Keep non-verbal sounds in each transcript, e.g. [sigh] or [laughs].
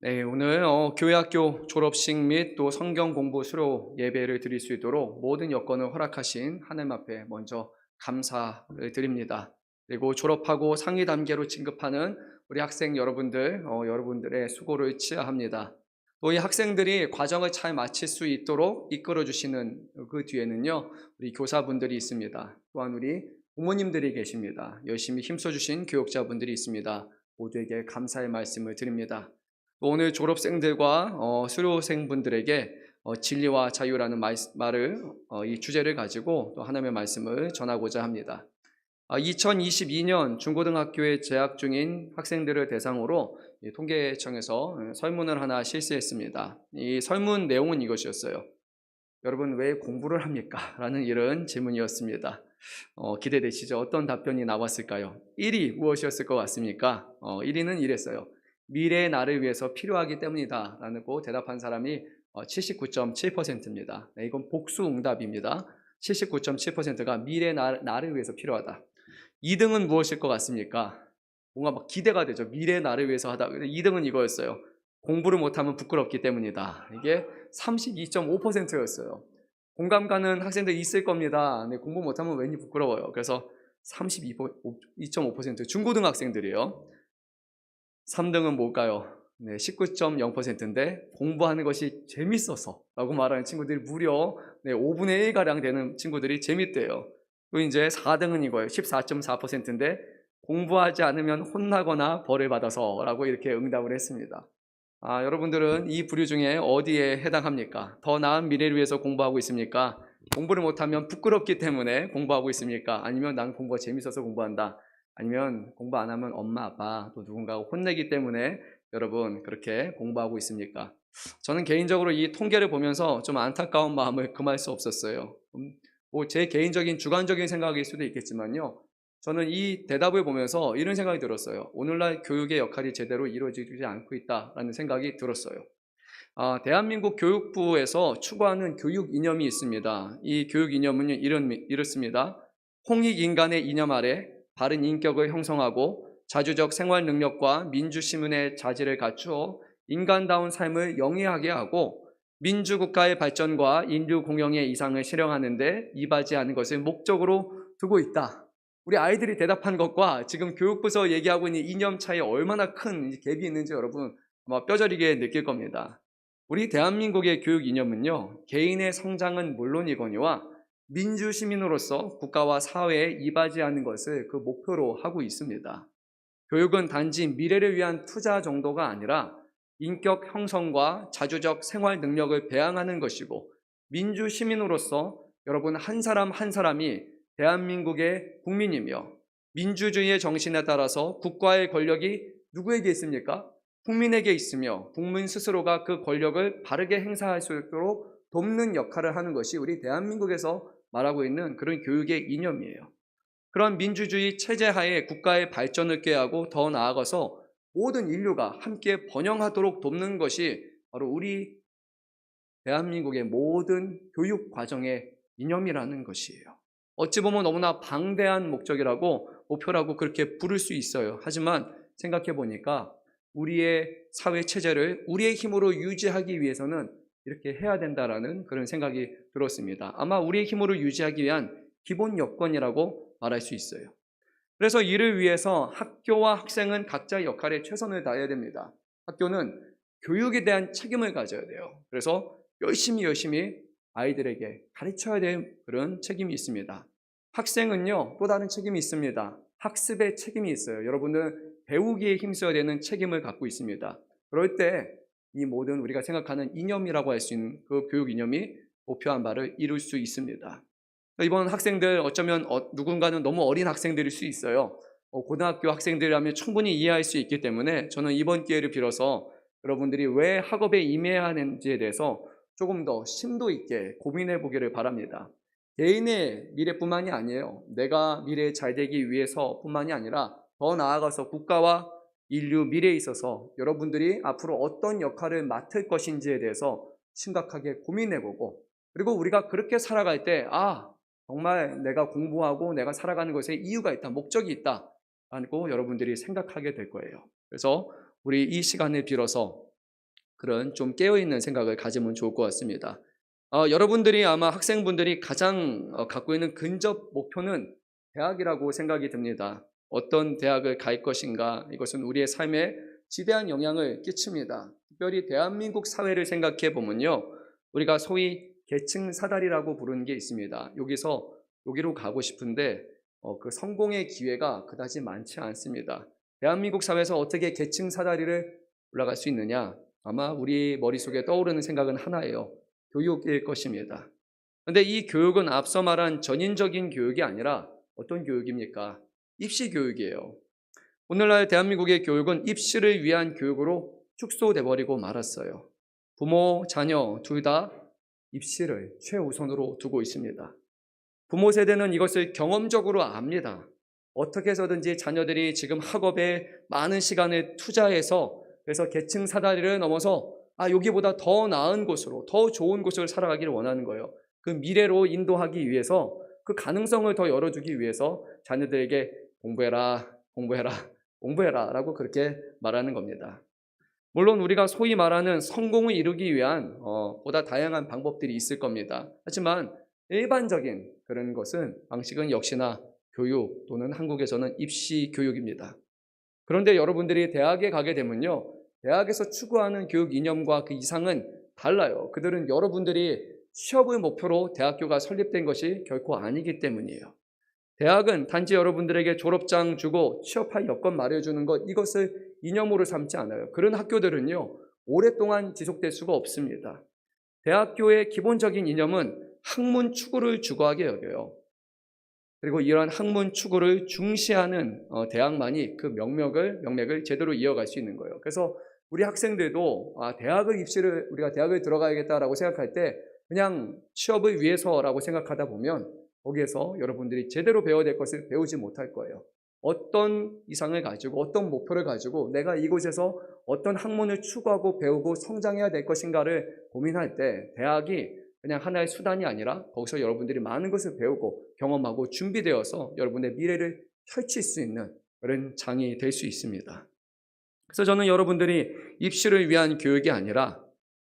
네, 오늘 어, 교회학교 졸업식 및 또 성경 공부 수료 예배를 드릴 수 있도록 모든 여건을 허락하신 하나님 앞에 먼저 감사를 드립니다. 그리고 졸업하고 상위 단계로 진급하는 우리 학생 여러분들, 어, 여러분들의 수고를 치하합니다. 또 이 학생들이 과정을 잘 마칠 수 있도록 이끌어 주시는 그 뒤에는요, 우리 교사분들이 있습니다. 또한 우리 부모님들이 계십니다. 열심히 힘써 주신 교육자분들이 있습니다. 모두에게 감사의 말씀을 드립니다. 또 오늘 졸업생들과 어, 수료생분들에게 어, 진리와 자유라는 말, 말을 어, 이 주제를 가지고 또 하나님의 말씀을 전하고자 합니다. 아, 2022년 중고등학교에 재학 중인 학생들을 대상으로 이 통계청에서 어, 설문을 하나 실시했습니다. 이 설문 내용은 이것이었어요. 여러분 왜 공부를 합니까? [laughs] 라는 이런 질문이었습니다. 어, 기대되시죠? 어떤 답변이 나왔을까요? 1위 무엇이었을 것 같습니까? 어, 1위는 이랬어요. 미래의 나를 위해서 필요하기 때문이다. 라고 대답한 사람이 79.7%입니다. 네, 이건 복수 응답입니다. 79.7%가 미래의 나, 나를 위해서 필요하다. 2등은 무엇일 것 같습니까? 뭔가 막 기대가 되죠. 미래의 나를 위해서 하다. 2등은 이거였어요. 공부를 못하면 부끄럽기 때문이다. 이게 32.5%였어요. 공감 가는 학생들 있을 겁니다. 근데 공부 못하면 왠지 부끄러워요. 그래서 32.5% 중고등학생들이요. 3등은 뭘까요? 네, 19.0%인데 공부하는 것이 재밌어서 라고 말하는 친구들이 무려 네, 5분의 1가량 되는 친구들이 재밌대요. 또 이제 4등은 이거예요. 14.4%인데 공부하지 않으면 혼나거나 벌을 받아서 라고 이렇게 응답을 했습니다. 아, 여러분들은 이 부류 중에 어디에 해당합니까? 더 나은 미래를 위해서 공부하고 있습니까? 공부를 못하면 부끄럽기 때문에 공부하고 있습니까? 아니면 난 공부가 재밌어서 공부한다. 아니면 공부 안 하면 엄마, 아빠 또 누군가가 혼내기 때문에 여러분 그렇게 공부하고 있습니까? 저는 개인적으로 이 통계를 보면서 좀 안타까운 마음을 금할 수 없었어요. 음, 뭐제 개인적인 주관적인 생각일 수도 있겠지만요. 저는 이 대답을 보면서 이런 생각이 들었어요. 오늘날 교육의 역할이 제대로 이루어지지 않고 있다라는 생각이 들었어요. 아, 대한민국 교육부에서 추구하는 교육 이념이 있습니다. 이 교육 이념은 이런, 이렇습니다. 홍익 인간의 이념 아래 바른 인격을 형성하고 자주적 생활 능력과 민주시민의 자질을 갖추어 인간다운 삶을 영위하게 하고 민주국가의 발전과 인류 공영의 이상을 실현하는데 이바지하는 것을 목적으로 두고 있다. 우리 아이들이 대답한 것과 지금 교육부서 얘기하고 있는 이념 차이 얼마나 큰 갭이 있는지 여러분 아마 뼈저리게 느낄 겁니다. 우리 대한민국의 교육 이념은요, 개인의 성장은 물론이거니와 민주 시민으로서 국가와 사회에 이바지하는 것을 그 목표로 하고 있습니다. 교육은 단지 미래를 위한 투자 정도가 아니라 인격 형성과 자주적 생활 능력을 배양하는 것이고 민주 시민으로서 여러분 한 사람 한 사람이 대한민국의 국민이며 민주주의의 정신에 따라서 국가의 권력이 누구에게 있습니까? 국민에게 있으며 국민 스스로가 그 권력을 바르게 행사할 수 있도록 돕는 역할을 하는 것이 우리 대한민국에서 말하고 있는 그런 교육의 이념이에요. 그런 민주주의 체제 하에 국가의 발전을 꾀하고 더 나아가서 모든 인류가 함께 번영하도록 돕는 것이 바로 우리 대한민국의 모든 교육 과정의 이념이라는 것이에요. 어찌 보면 너무나 방대한 목적이라고 목표라고 그렇게 부를 수 있어요. 하지만 생각해 보니까 우리의 사회 체제를 우리의 힘으로 유지하기 위해서는 이렇게 해야 된다라는 그런 생각이 들었습니다. 아마 우리의 힘으로 유지하기 위한 기본 여건이라고 말할 수 있어요. 그래서 이를 위해서 학교와 학생은 각자의 역할에 최선을 다해야 됩니다. 학교는 교육에 대한 책임을 가져야 돼요. 그래서 열심히 열심히 아이들에게 가르쳐야 될 그런 책임이 있습니다. 학생은요, 또 다른 책임이 있습니다. 학습의 책임이 있어요. 여러분은 배우기에 힘써야 되는 책임을 갖고 있습니다. 그럴 때 이 모든 우리가 생각하는 이념이라고 할 수 있는 그 교육 이념이 목표한 바를 이룰 수 있습니다. 이번 학생들 어쩌면 어, 누군가는 너무 어린 학생들일 수 있어요. 어, 고등학교 학생들이라면 충분히 이해할 수 있기 때문에 저는 이번 기회를 빌어서 여러분들이 왜 학업에 임해야 하는지에 대해서 조금 더 심도 있게 고민해 보기를 바랍니다. 개인의 미래뿐만이 아니에요. 내가 미래에 잘 되기 위해서뿐만이 아니라 더 나아가서 국가와 인류 미래에 있어서 여러분들이 앞으로 어떤 역할을 맡을 것인지에 대해서 심각하게 고민해보고 그리고 우리가 그렇게 살아갈 때, 아, 정말 내가 공부하고 내가 살아가는 것에 이유가 있다, 목적이 있다. 라고 여러분들이 생각하게 될 거예요. 그래서 우리 이 시간을 빌어서 그런 좀 깨어있는 생각을 가지면 좋을 것 같습니다. 어, 여러분들이 아마 학생분들이 가장 어, 갖고 있는 근접 목표는 대학이라고 생각이 듭니다. 어떤 대학을 갈 것인가 이것은 우리의 삶에 지대한 영향을 끼칩니다. 특별히 대한민국 사회를 생각해 보면요. 우리가 소위 계층 사다리라고 부르는 게 있습니다. 여기서 여기로 가고 싶은데 어, 그 성공의 기회가 그다지 많지 않습니다. 대한민국 사회에서 어떻게 계층 사다리를 올라갈 수 있느냐? 아마 우리 머릿속에 떠오르는 생각은 하나예요. 교육일 것입니다. 근데 이 교육은 앞서 말한 전인적인 교육이 아니라 어떤 교육입니까? 입시 교육이에요. 오늘날 대한민국의 교육은 입시를 위한 교육으로 축소돼 버리고 말았어요. 부모, 자녀 둘 다 입시를 최우선으로 두고 있습니다. 부모 세대는 이것을 경험적으로 압니다. 어떻게 해서든지 자녀들이 지금 학업에 많은 시간을 투자해서 그래서 계층 사다리를 넘어서 아 여기보다 더 나은 곳으로 더 좋은 곳을 살아가기를 원하는 거예요. 그 미래로 인도하기 위해서 그 가능성을 더 열어주기 위해서 자녀들에게 공부해라, 공부해라, [laughs] 공부해라 라고 그렇게 말하는 겁니다. 물론 우리가 소위 말하는 성공을 이루기 위한 어, 보다 다양한 방법들이 있을 겁니다. 하지만 일반적인 그런 것은 방식은 역시나 교육 또는 한국에서는 입시 교육입니다. 그런데 여러분들이 대학에 가게 되면요. 대학에서 추구하는 교육 이념과 그 이상은 달라요. 그들은 여러분들이 취업을 목표로 대학교가 설립된 것이 결코 아니기 때문이에요. 대학은 단지 여러분들에게 졸업장 주고 취업할 여건 마련해주는 것 이것을 이념으로 삼지 않아요. 그런 학교들은요 오랫동안 지속될 수가 없습니다. 대학교의 기본적인 이념은 학문 추구를 주구하게 여겨요. 그리고 이러한 학문 추구를 중시하는 어, 대학만이 그 명맥을 명맥을 제대로 이어갈 수 있는 거예요. 그래서 우리 학생들도 아, 대학을 입시를 우리가 대학을 들어가야겠다라고 생각할 때 그냥 취업을 위해서라고 생각하다 보면 거기에서 여러분들이 제대로 배워야 될 것을 배우지 못할 거예요. 어떤 이상을 가지고 어떤 목표를 가지고 내가 이곳에서 어떤 학문을 추구하고 배우고 성장해야 될 것인가를 고민할 때 대학이 그냥 하나의 수단이 아니라 거기서 여러분들이 많은 것을 배우고 경험하고 준비되어서 여러분의 미래를 펼칠 수 있는 그런 장이 될 수 있습니다. 그래서 저는 여러분들이 입시를 위한 교육이 아니라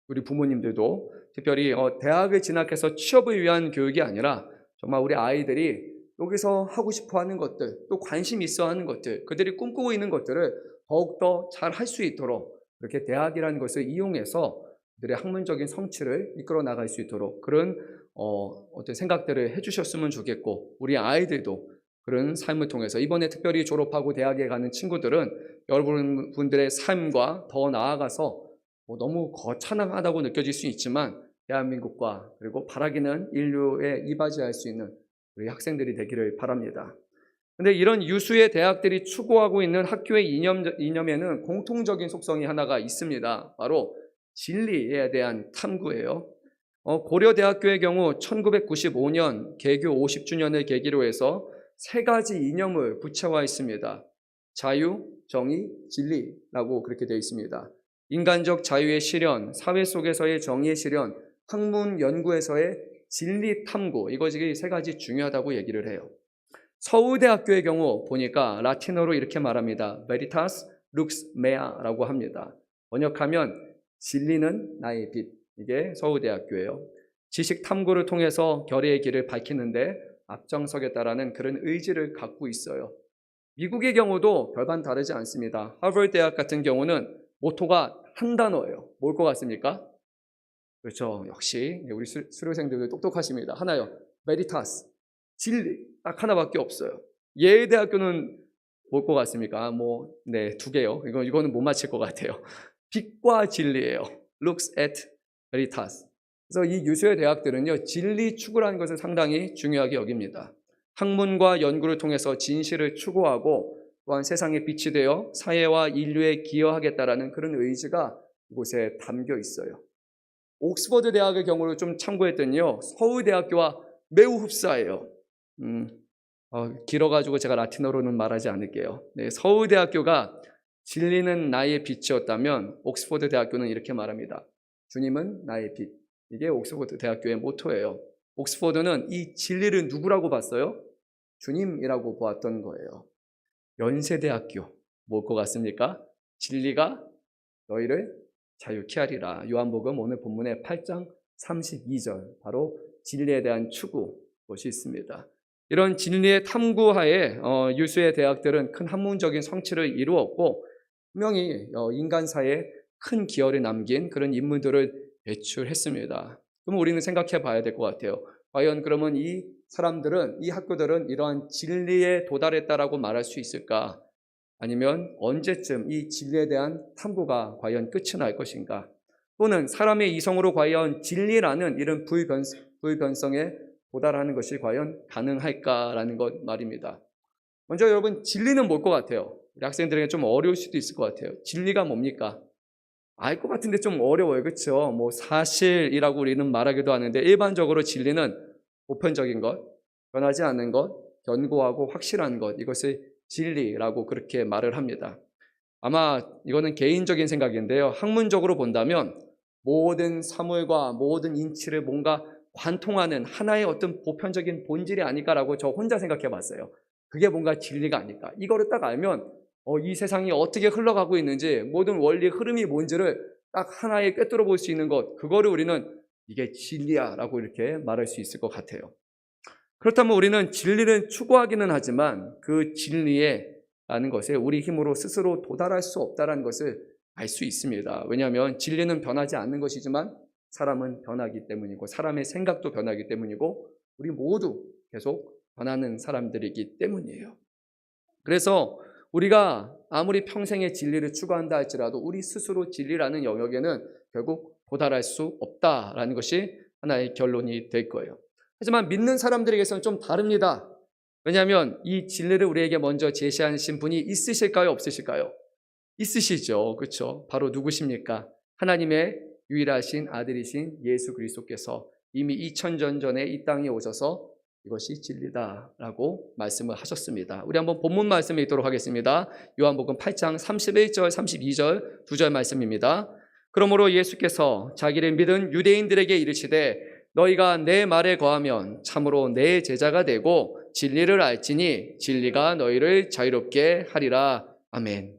우리 부모님들도 특별히 어, 대학을 진학해서 취업을 위한 교육이 아니라 정말 우리 아이들이 여기서 하고 싶어 하는 것들, 또 관심 있어 하는 것들, 그들이 꿈꾸고 있는 것들을 더욱더 잘 할 수 있도록 이렇게 대학이라는 것을 이용해서 그들의 학문적인 성취를 이끌어 나갈 수 있도록 그런 어, 어떤 생각들을 해주셨으면 좋겠고 우리 아이들도 그런 삶을 통해서 이번에 특별히 졸업하고 대학에 가는 친구들은 여러분들의 삶과 더 나아가서 뭐 너무 거창하다고 느껴질 수 있지만 대한민국과 그리고 바라기는 인류에 이바지할 수 있는 우리 학생들이 되기를 바랍니다. 근데 이런 유수의 대학들이 추구하고 있는 학교의 이념, 이념에는 공통적인 속성이 하나가 있습니다. 바로 진리에 대한 탐구예요. 어, 고려대학교의 경우 1995년 개교 50주년을 계기로 해서 세 가지 이념을 구체화했습니다. 자유, 정의, 진리라고 그렇게 되어 있습니다. 인간적 자유의 실현, 사회 속에서의 정의의 실현, 학문 연구에서의 진리 탐구, 이것이 세 가지 중요하다고 얘기를 해요. 서울대학교의 경우 보니까 라틴어로 이렇게 말합니다. Veritas lux mea라고 합니다. 번역하면 진리는 나의 빛. 이게 서울대학교예요. 지식 탐구를 통해서 결의의 길을 밝히는데 앞장서겠다라는 그런 의지를 갖고 있어요. 미국의 경우도 별반 다르지 않습니다. 하버드 대학 같은 경우는 모토가 한 단어예요. 뭘 것 같습니까? 그렇죠. 역시 우리 수, 수료생들도 똑똑하십니다. 하나요. 메디타스. 진리. 딱 하나밖에 없어요. 예대학교는 뭘 것 같습니까? 뭐, 네, 두 개요. 이거, 이거는 못 맞힐 것 같아요. [laughs] 빛과 진리예요. Looks at veritas. 그래서 이 유수의 대학들은요, 진리 추구라는 것을 상당히 중요하게 여깁니다. 학문과 연구를 통해서 진실을 추구하고 또한 세상에 빛이 되어 사회와 인류에 기여하겠다라는 그런 의지가 이곳에 담겨 있어요. 옥스퍼드 대학의 경우를 좀 참고했더니요, 서울대학교와 매우 흡사해요. 음, 어, 길어가지고 제가 라틴어로는 말하지 않을게요. 네, 서울대학교가 진리는 나의 빛이었다면 옥스퍼드 대학교는 이렇게 말합니다. 주님은 나의 빛. 이게 옥스퍼드 대학교의 모토예요. 옥스퍼드는 이 진리를 누구라고 봤어요? 주님이라고 보았던 거예요. 연세대학교 뭘 것 같습니까? 진리가 너희를 자유케 하리라. 요한복음 오늘 본문의 8장 32절 바로 진리에 대한 추구 것이 있습니다. 이런 진리의 탐구하에 어, 유수의 대학들은 큰 학문적인 성취를 이루었고 분명히 어, 인간사에 큰 기여를 남긴 그런 인물들을 배출했습니다. 그럼 우리는 생각해 봐야 될 것 같아요. 과연 그러면 이 사람들은 이 학교들은 이러한 진리에 도달했다라고 말할 수 있을까? 아니면 언제쯤 이 진리에 대한 탐구가 과연 끝이 날 것인가? 또는 사람의 이성으로 과연 진리라는 이런 불변, 불변성 에 도달하는 것이 과연 가능할까라는 것 말입니다. 먼저 여러분 진리는 뭘 것 같아요? 우리 학생들에게 좀 어려울 수도 있을 것 같아요. 진리가 뭡니까? 알 것 같은데 좀 어려워요. 그렇죠? 뭐 사실이라고 우리는 말하기도 하는데 일반적으로 진리는 보편적인 것, 변하지 않는 것, 견고하고 확실한 것 이것을 진리라고 그렇게 말을 합니다. 아마 이거는 개인적인 생각인데요. 학문적으로 본다면 모든 사물과 모든 인치를 뭔가 관통하는 하나의 어떤 보편적인 본질이 아닐까라고 저 혼자 생각해 봤어요. 그게 뭔가 진리가 아닐까. 이거를 딱 알면 어, 이 세상이 어떻게 흘러가고 있는지 모든 원리 흐름이 뭔지를 딱 하나에 꿰뚫어 볼 수 있는 것. 그거를 우리는 이게 진리야 라고 이렇게 말할 수 있을 것 같아요. 그렇다면 우리는 진리를 추구하기는 하지만 그 진리에 라는 것에 우리 힘으로 스스로 도달할 수 없다라는 것을 알 수 있습니다. 왜냐하면 진리는 변하지 않는 것이지만 사람은 변하기 때문이고 사람의 생각도 변하기 때문이고 우리 모두 계속 변하는 사람들이기 때문이에요. 그래서 우리가 아무리 평생의 진리를 추구한다 할지라도 우리 스스로 진리라는 영역에는 결국 도달할 수 없다라는 것이 하나의 결론이 될 거예요. 하지만 믿는 사람들에게서는 좀 다릅니다. 왜냐하면 이 진리를 우리에게 먼저 제시하신 분이 있으실까요? 없으실까요? 있으시죠. 그렇죠? 바로 누구십니까? 하나님의 유일하신 아들이신 예수 그리스도께서 이미 2000년 전에 이 땅에 오셔서 이것이 진리다라고 말씀을 하셨습니다. 우리 한번 본문 말씀을 읽도록 하겠습니다. 요한복음 8장 31절, 32절 두 절 말씀입니다. 그러므로 예수께서 자기를 믿은 유대인들에게 이르시되 너희가 내 말에 거하면 참으로 내 제자가 되고 진리를 알지니 진리가 너희를 자유롭게 하리라. 아멘.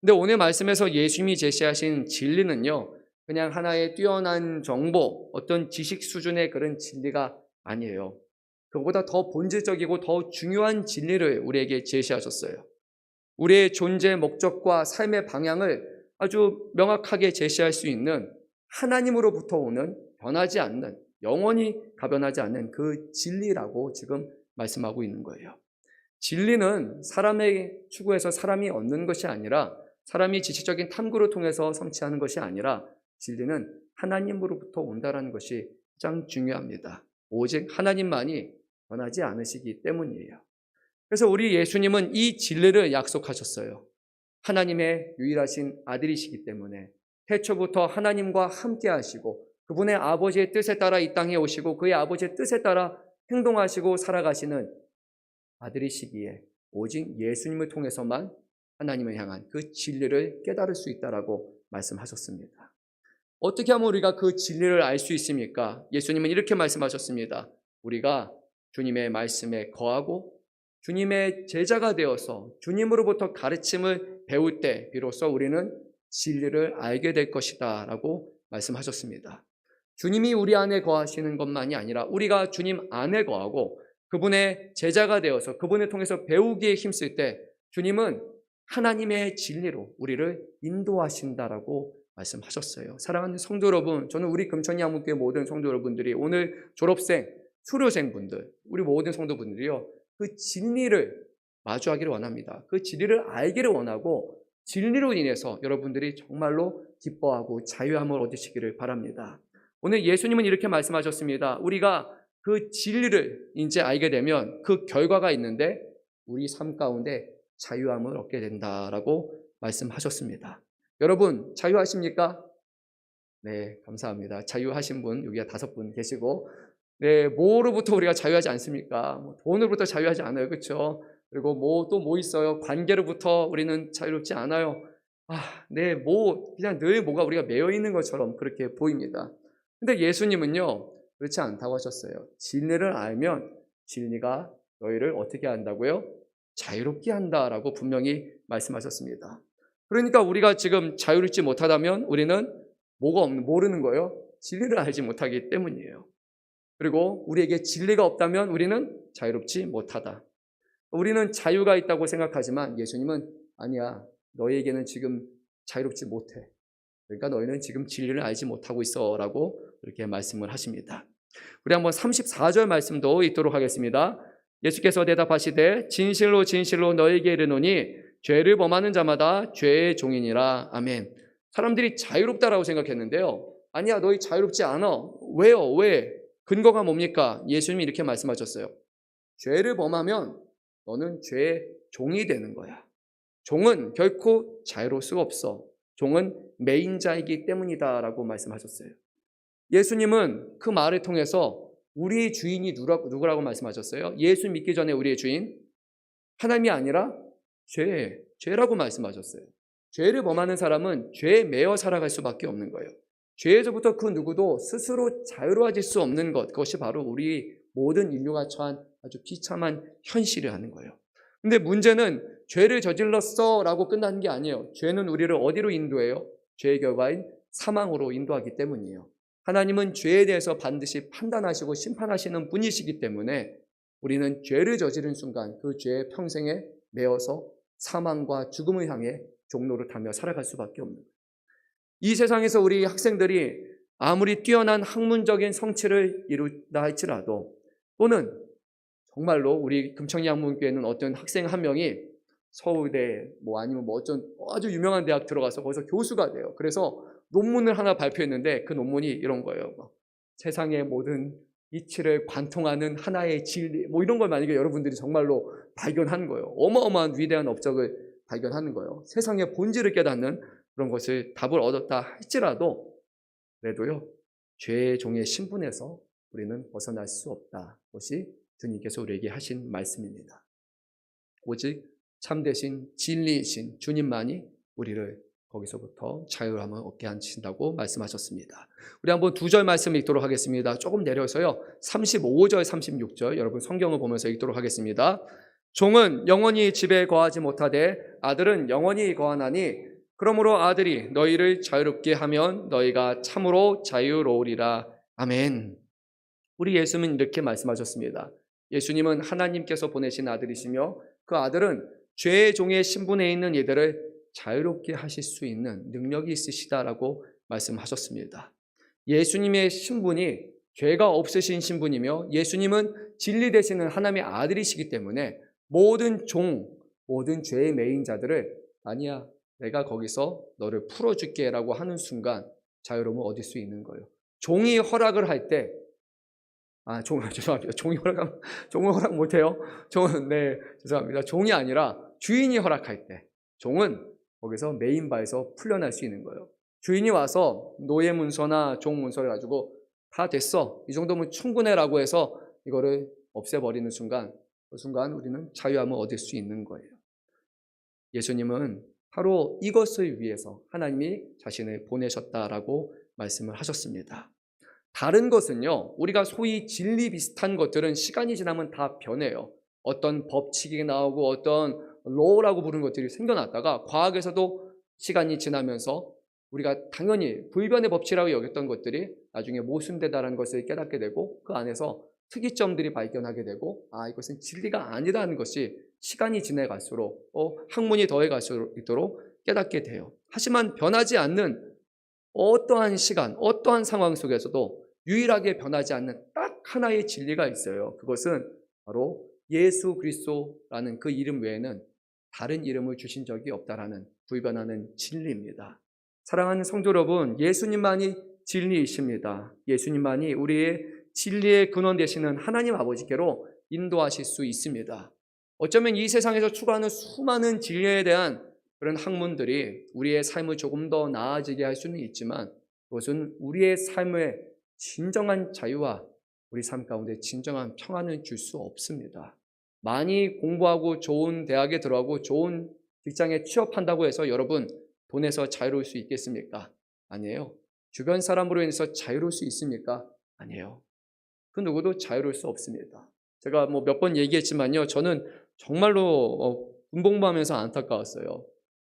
근데 오늘 말씀에서 예수님이 제시하신 진리는요, 그냥 하나의 뛰어난 정보, 어떤 지식 수준의 그런 진리가 아니에요. 그보다 더 본질적이고 더 중요한 진리를 우리에게 제시하셨어요. 우리의 존재 목적과 삶의 방향을 아주 명확하게 제시할 수 있는 하나님으로부터 오는 변하지 않는 영원히 가변하지 않는 그 진리라고 지금 말씀하고 있는 거예요. 진리는 사람의 추구해서 사람이 얻는 것이 아니라 사람이 지식적인 탐구를 통해서 성취하는 것이 아니라 진리는 하나님으로부터 온다라는 것이 가장 중요합니다. 오직 하나님만이 변하지 않으시기 때문이에요. 그래서 우리 예수님은 이 진리를 약속하셨어요. 하나님의 유일하신 아들이시기 때문에 태초부터 하나님과 함께 하시고 그분의 아버지의 뜻에 따라 이 땅에 오시고 그의 아버지의 뜻에 따라 행동하시고 살아가시는 아들이시기에 오직 예수님을 통해서만 하나님을 향한 그 진리를 깨달을 수 있다라고 말씀하셨습니다. 어떻게 하면 우리가 그 진리를 알 수 있습니까? 예수님은 이렇게 말씀하셨습니다. 우리가 주님의 말씀에 거하고 주님의 제자가 되어서 주님으로부터 가르침을 배울 때 비로소 우리는 진리를 알게 될 것이다 라고 말씀하셨습니다. 주님이 우리 안에 거하시는 것만이 아니라 우리가 주님 안에 거하고 그분의 제자가 되어서 그분을 통해서 배우기에 힘쓸 때 주님은 하나님의 진리로 우리를 인도하신다라고 말씀하셨어요. 사랑하는 성도 여러분, 저는 우리 금천이 한문교회 모든 성도 여러분들이 오늘 졸업생, 수료생 분들, 우리 모든 성도분들이요. 그 진리를 마주하기를 원합니다. 그 진리를 알기를 원하고 진리로 인해서 여러분들이 정말로 기뻐하고 자유함을 얻으시기를 바랍니다. 오늘 예수님은 이렇게 말씀하셨습니다. 우리가 그 진리를 이제 알게 되면 그 결과가 있는데 우리 삶 가운데 자유함을 얻게 된다라고 말씀하셨습니다. 여러분 자유하십니까? 네, 감사합니다. 자유하신 분 여기가 다섯 분 계시고 네, 뭐로부터 우리가 자유하지 않습니까? 뭐 돈으로부터 자유하지 않아요. 그렇죠? 그리고 뭐 또뭐 있어요? 관계로부터 우리는 자유롭지 않아요. 아, 네, 뭐 그냥 늘 뭐가 우리가 매여 있는 것처럼 그렇게 보입니다. 근데 예수님은요. 그렇지 않다고 하셨어요. 진리를 알면 진리가 너희를 어떻게 한다고요? 자유롭게 한다라고 분명히 말씀하셨습니다. 그러니까 우리가 지금 자유롭지 못하다면 우리는 뭐가 없는 모르는 거예요? 진리를 알지 못하기 때문이에요. 그리고 우리에게 진리가 없다면 우리는 자유롭지 못하다. 우리는 자유가 있다고 생각하지만 예수님은 아니야. 너희에게는 지금 자유롭지 못해. 그러니까 너희는 지금 진리를 알지 못하고 있어라고 이렇게 말씀을 하십니다. 우리 한번 34절 말씀도 읽도록 하겠습니다. 예수께서 대답하시되 진실로 진실로 너에게 이르노니 죄를 범하는 자마다 죄의 종이니라. 아멘. 사람들이 자유롭다라고 생각했는데요. 아니야, 너희 자유롭지 않아. 왜요? 왜? 근거가 뭡니까? 예수님이 이렇게 말씀하셨어요. 죄를 범하면 너는 죄의 종이 되는 거야. 종은 결코 자유로울 수가 없어. 종은 매인자이기 때문이다라고 말씀하셨어요. 예수님은 그 말을 통해서 우리의 주인이 누구라고, 말씀하셨어요? 예수 믿기 전에 우리의 주인 하나님이 아니라 죄, 죄라고 말씀하셨어요. 죄를 범하는 사람은 죄에 매여 살아갈 수밖에 없는 거예요. 죄에서부터 그 누구도 스스로 자유로워질 수 없는 것, 그것이 바로 우리 모든 인류가 처한 아주 비참한 현실을 하는 거예요. 근데 문제는 죄를 저질렀어 라고 끝나는 게 아니에요. 죄는 우리를 어디로 인도해요? 죄의 결과인 사망으로 인도하기 때문이에요. 하나님은 죄에 대해서 반드시 판단하시고 심판하시는 분이시기 때문에 우리는 죄를 저지른 순간 그 죄의 평생에 매어서 사망과 죽음을 향해 종로를 타며 살아갈 수밖에 없는 거예요. 이 세상에서 우리 학생들이 아무리 뛰어난 학문적인 성취를 이루다 할지라도 또는 정말로 우리 금천양문교회는 어떤 학생 한 명이 서울대 뭐 아니면 뭐 어쩐 아주 유명한 대학 들어가서 거기서 교수가 돼요. 그래서 논문을 하나 발표했는데 그 논문이 이런 거예요. 뭐 세상의 모든 이치를 관통하는 하나의 진리 뭐 이런 걸 만약에 여러분들이 정말로 발견한 거예요. 어마어마한 위대한 업적을 발견하는 거예요. 세상의 본질을 깨닫는 그런 것을 답을 얻었다 할지라도 그래도요 죄의 종의 신분에서 우리는 벗어날 수 없다. 것이 주님께서 우리에게 하신 말씀입니다. 오직 참되신 진리이신 주님만이 우리를 거기서부터 자유함을 얻게 하신다고 말씀하셨습니다. 우리 한번 두 절 말씀 읽도록 하겠습니다. 조금 내려서요. 35절, 36절 여러분 성경을 보면서 읽도록 하겠습니다. 종은 영원히 집에 거하지 못하되 아들은 영원히 거하나니 그러므로 아들이 너희를 자유롭게 하면 너희가 참으로 자유로우리라. 아멘. 우리 예수님은 이렇게 말씀하셨습니다. 예수님은 하나님께서 보내신 아들이시며 그 아들은 죄의 종의 신분에 있는 이들을 자유롭게 하실 수 있는 능력이 있으시다라고 말씀하셨습니다. 예수님의 신분이 죄가 없으신 신분이며 예수님은 진리 되시는 하나님의 아들이시기 때문에 모든 종, 모든 죄의 메인 자들을 아니야, 내가 거기서 너를 풀어줄게 라고 하는 순간 자유로움을 얻을 수 있는 거예요. 종이 허락을 할 때, 아, 종, [laughs] 죄송합니다. 종이 허락, 종은 허락 못해요. 종은, 네, 죄송합니다. 종이 아니라 주인이 허락할 때, 종은 거기서 메인 바에서 풀려날 수 있는 거예요. 주인이 와서 노예 문서나 종 문서를 가지고 다 됐어. 이 정도면 충분해라고 해서 이거를 없애버리는 순간, 그 순간 우리는 자유함을 얻을 수 있는 거예요. 예수님은 바로 이것을 위해서 하나님이 자신을 보내셨다라고 말씀을 하셨습니다. 다른 것은요, 우리가 소위 진리 비슷한 것들은 시간이 지나면 다 변해요. 어떤 법칙이 나오고 어떤 로우라고 부르는 것들이 생겨났다가 과학에서도 시간이 지나면서 우리가 당연히 불변의 법칙이라고 여겼던 것들이 나중에 모순되다라는 것을 깨닫게 되고 그 안에서 특이점들이 발견하게 되고 아 이것은 진리가 아니라는 것이 시간이 지나갈수록 어, 학문이 더해갈수록 깨닫게 돼요. 하지만 변하지 않는 어떠한 시간, 어떠한 상황 속에서도 유일하게 변하지 않는 딱 하나의 진리가 있어요. 그것은 바로 예수 그리스도라는 그 이름 외에는 다른 이름을 주신 적이 없다라는 불변하는 진리입니다. 사랑하는 성도 여러분, 예수님만이 진리이십니다. 예수님만이 우리의 진리의 근원 되시는 하나님 아버지께로 인도하실 수 있습니다. 어쩌면 이 세상에서 추구하는 수많은 진리에 대한 그런 학문들이 우리의 삶을 조금 더 나아지게 할 수는 있지만 그것은 우리의 삶의 진정한 자유와 우리 삶 가운데 진정한 평안을 줄 수 없습니다. 많이 공부하고 좋은 대학에 들어가고 좋은 직장에 취업한다고 해서 여러분 돈에서 자유로울 수 있겠습니까? 아니에요. 주변 사람으로 인해서 자유로울 수 있습니까? 아니에요. 그 누구도 자유로울 수 없습니다. 제가 뭐 몇 번 얘기했지만요. 저는 정말로 어, 운동부하면서 안타까웠어요.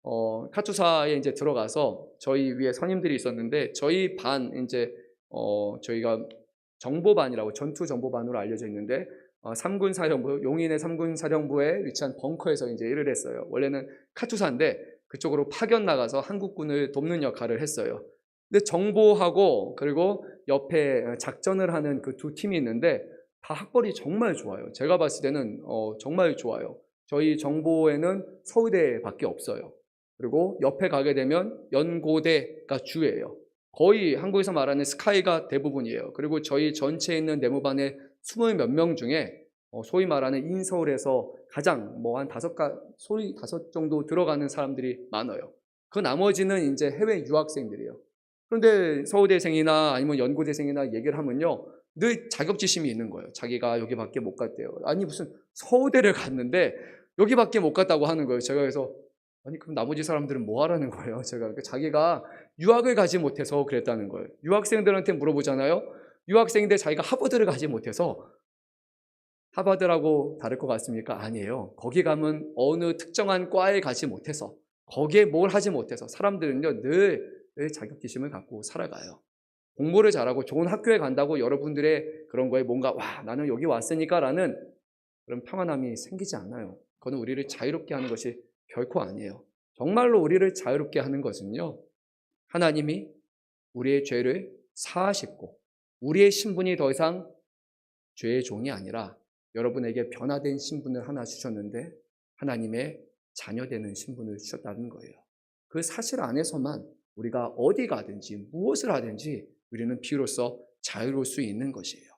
어, 카투사에 이제 들어가서 저희 위에 선임들이 있었는데 저희 반 이제 어, 저희가 정보반이라고 전투 정보반으로 알려져 있는데 어, 3군 사령부 용인의 3군 사령부에 위치한 벙커에서 이제 일을 했어요. 원래는 카투사인데 그쪽으로 파견 나가서 한국군을 돕는 역할을 했어요. 근데 정보하고 그리고 옆에 작전을 하는 그 두 팀이 있는데 다 학벌이 정말 좋아요. 제가 봤을 때는 어, 정말 좋아요. 저희 정보에는 서울대밖에 없어요. 그리고 옆에 가게 되면 연고대가 주예요. 거의 한국에서 말하는 스카이가 대부분이에요. 그리고 저희 전체에 있는 내무반의 20 몇 명 중에 어, 소위 말하는 인서울에서 가장 뭐 한 다섯 가 소위 다섯 정도 들어가는 사람들이 많아요. 그 나머지는 이제 해외 유학생들이에요. 그런데 서울대생이나 아니면 연고대생이나 얘기를 하면요. 늘 자격지심이 있는 거예요. 자기가 여기밖에 못 갔대요. 아니 무슨 서울대를 갔는데 여기밖에 못 갔다고 하는 거예요. 제가 그래서 아니 그럼 나머지 사람들은 뭐 하라는 거예요? 제가 그러니까 자기가 유학을 가지 못해서 그랬다는 거예요. 유학생들한테 물어보잖아요. 유학생인데 자기가 하버드를 가지 못해서 하버드라고 다를 것 같습니까? 아니에요. 거기 가면 어느 특정한 과에 가지 못해서 거기에 뭘 하지 못해서 사람들은요 늘, 늘 자격지심을 갖고 살아가요. 공부를 잘하고 좋은 학교에 간다고 여러분들의 그런 거에 뭔가 와 나는 여기 왔으니까라는 그런 평안함이 생기지 않아요. 그거는 우리를 자유롭게 하는 것이 결코 아니에요. 정말로 우리를 자유롭게 하는 것은요. 하나님이 우리의 죄를 사하시고 우리의 신분이 더 이상 죄의 종이 아니라 여러분에게 변화된 신분을 하나 주셨는데 하나님의 자녀되는 신분을 주셨다는 거예요. 그 사실 안에서만 우리가 어디 가든지 무엇을 하든지 우리는 비로소 자유로울 수 있는 것이에요.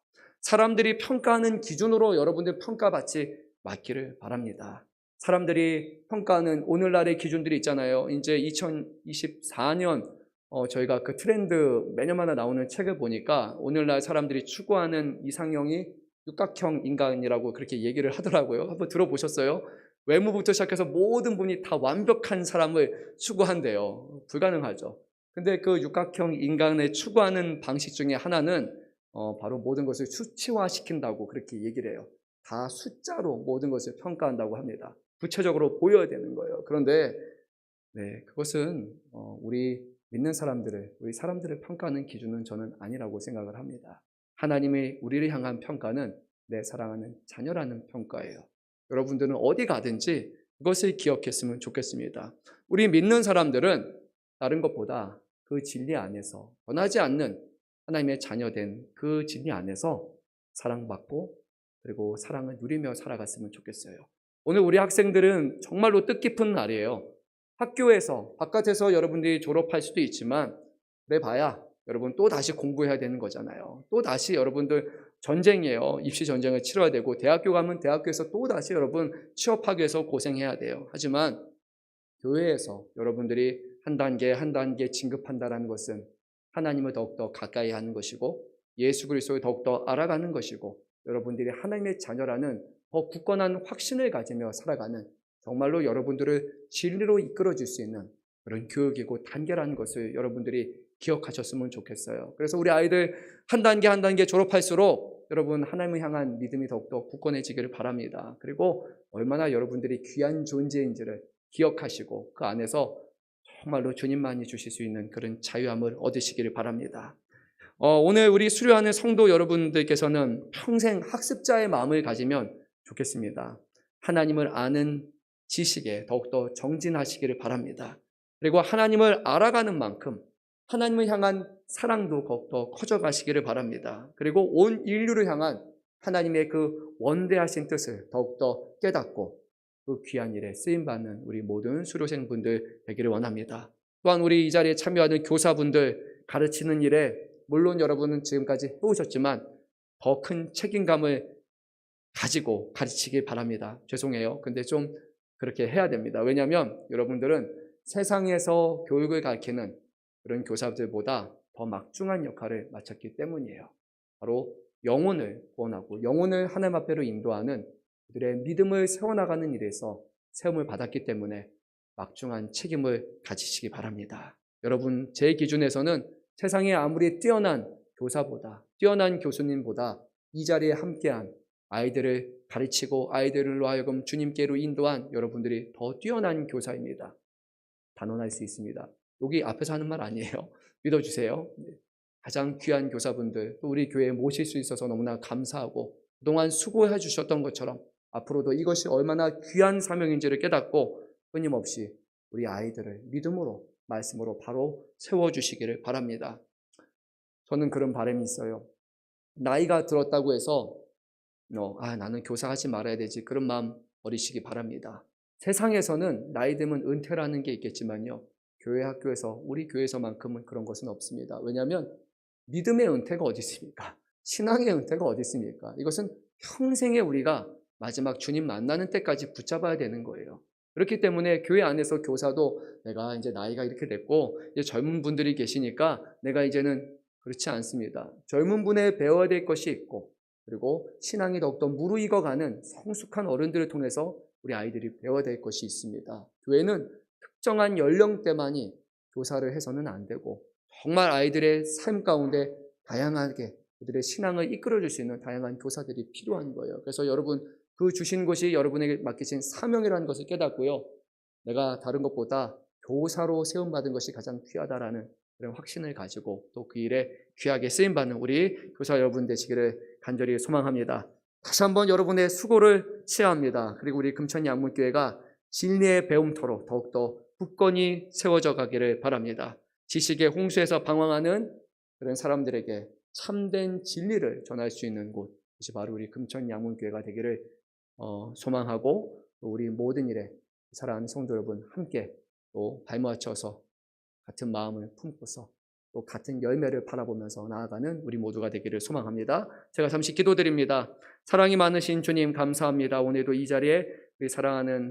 사람들이 평가하는 기준으로 여러분들 평가받지 맞기를 바랍니다. 사람들이 평가하는 오늘날의 기준들이 있잖아요. 이제 2024년 어, 저희가 그 트렌드 매년마다 나오는 책을 보니까 오늘날 사람들이 추구하는 이상형이 육각형 인간이라고 그렇게 얘기를 하더라고요. 한번 들어보셨어요? 외모부터 시작해서 모든 분이 다 완벽한 사람을 추구한대요. 불가능하죠. 근데 그 육각형 인간을 추구하는 방식 중에 하나는 어, 바로 모든 것을 수치화시킨다고 그렇게 얘기를 해요. 다 숫자로 모든 것을 평가한다고 합니다. 구체적으로 보여야 되는 거예요. 그런데 네, 그것은 어, 우리 믿는 사람들을 우리 사람들을 평가하는 기준은 저는 아니라고 생각을 합니다. 하나님의 우리를 향한 평가는 내 사랑하는 자녀라는 평가예요. 여러분들은 어디 가든지 그것을 기억했으면 좋겠습니다. 우리 믿는 사람들은 다른 것보다 그 진리 안에서 변하지 않는 하나님의 자녀된 그 진리 안에서 사랑받고 그리고 사랑을 누리며 살아갔으면 좋겠어요. 오늘 우리 학생들은 정말로 뜻깊은 날이에요. 학교에서, 바깥에서 여러분들이 졸업할 수도 있지만, 그래 봐야 여러분 또 다시 공부해야 되는 거잖아요. 또 다시 여러분들 전쟁이에요. 입시 전쟁을 치러야 되고, 대학교 가면 대학교에서 또 다시 여러분 취업하기 위해서 고생해야 돼요. 하지만 교회에서 여러분들이 한 단계 한 단계 진급한다는 것은 하나님을 더욱더 가까이 하는 것이고, 예수 그리스도를 더욱더 알아가는 것이고, 여러분들이 하나님의 자녀라는 더 굳건한 확신을 가지며 살아가는 정말로 여러분들을 진리로 이끌어 줄 수 있는 그런 교육이고 단계라는 것을 여러분들이 기억하셨으면 좋겠어요. 그래서 우리 아이들 한 단계 한 단계 졸업할수록 여러분 하나님을 향한 믿음이 더욱더 굳건해지기를 바랍니다. 그리고 얼마나 여러분들이 귀한 존재인지를 기억하시고 그 안에서 정말로 주님만이 주실 수 있는 그런 자유함을 얻으시기를 바랍니다. 어, 오늘 우리 수료하는 성도 여러분들께서는 평생 학습자의 마음을 가지면 좋겠습니다. 하나님을 아는 지식에 더욱더 정진하시기를 바랍니다. 그리고 하나님을 알아가는 만큼 하나님을 향한 사랑도 더욱더 커져가시기를 바랍니다. 그리고 온 인류를 향한 하나님의 그 원대하신 뜻을 더욱더 깨닫고 그 귀한 일에 쓰임받는 우리 모든 수료생분들 되기를 원합니다. 또한 우리 이 자리에 참여하는 교사분들 가르치는 일에 물론 여러분은 지금까지 해오셨지만 더 큰 책임감을 가지고 가르치길 바랍니다. 죄송해요. 근데 좀 그렇게 해야 됩니다. 왜냐하면 여러분들은 세상에서 교육을 가르치는 그런 교사들보다 더 막중한 역할을 맡았기 때문이에요. 바로 영혼을 구원하고 영혼을 하나님 앞에로 인도하는 그들의 믿음을 세워나가는 일에서 세움을 받았기 때문에 막중한 책임을 가지시기 바랍니다. 여러분, 제 기준에서는 세상에 아무리 뛰어난 교사보다, 뛰어난 교수님보다 이 자리에 함께한 아이들을 가르치고 아이들로 하여금 주님께로 인도한 여러분들이 더 뛰어난 교사입니다. 단언할 수 있습니다. 여기 앞에서 하는 말 아니에요. [laughs] 믿어주세요. 네. 가장 귀한 교사분들, 또 우리 교회에 모실 수 있어서 너무나 감사하고 그동안 수고해 주셨던 것처럼 앞으로도 이것이 얼마나 귀한 사명인지를 깨닫고 끊임없이 우리 아이들을 믿음으로 말씀으로 바로 세워주시기를 바랍니다. 저는 그런 바람이 있어요. 나이가 들었다고 해서 어, 아 나는 교사하지 말아야 되지 그런 마음 버리시기 바랍니다. 세상에서는 나이 들면 은퇴라는 게 있겠지만요. 교회 학교에서 우리 교회에서만큼은 그런 것은 없습니다. 왜냐하면 믿음의 은퇴가 어디 있습니까? [laughs] 신앙의 은퇴가 어디 있습니까? 이것은 평생에 우리가 마지막 주님 만나는 때까지 붙잡아야 되는 거예요. 그렇기 때문에 교회 안에서 교사도 내가 이제 나이가 이렇게 됐고 이제 젊은 분들이 계시니까 내가 이제는 그렇지 않습니다. 젊은 분에 배워야 될 것이 있고 그리고 신앙이 더욱더 무르익어가는 성숙한 어른들을 통해서 우리 아이들이 배워야 될 것이 있습니다. 교회는 특정한 연령대만이 교사를 해서는 안 되고 정말 아이들의 삶 가운데 다양하게 그들의 신앙을 이끌어줄 수 있는 다양한 교사들이 필요한 거예요. 그래서 여러분 그 주신 것이 여러분에게 맡기신 사명이라는 것을 깨닫고요. 내가 다른 것보다 교사로 세움받은 것이 가장 귀하다라는 그런 확신을 가지고 또 그 일에 귀하게 쓰임 받는 우리 교사 여러분 되시기를 간절히 소망합니다. 다시 한번 여러분의 수고를 치합니다. 그리고 우리 금천 양문교회가 진리의 배움터로 더욱더 굳건히 세워져 가기를 바랍니다. 지식의 홍수에서 방황하는 그런 사람들에게 참된 진리를 전할 수 있는 곳, 이것이 바로 우리 금천 양문교회가 되기를 어, 소망하고 또 우리 모든 일에 사랑하는 성도 여러분 함께 또 발맞춰서 같은 마음을 품고서 또 같은 열매를 바라보면서 나아가는 우리 모두가 되기를 소망합니다. 제가 잠시 기도드립니다. 사랑이 많으신 주님 감사합니다. 오늘도 이 자리에 우리 사랑하는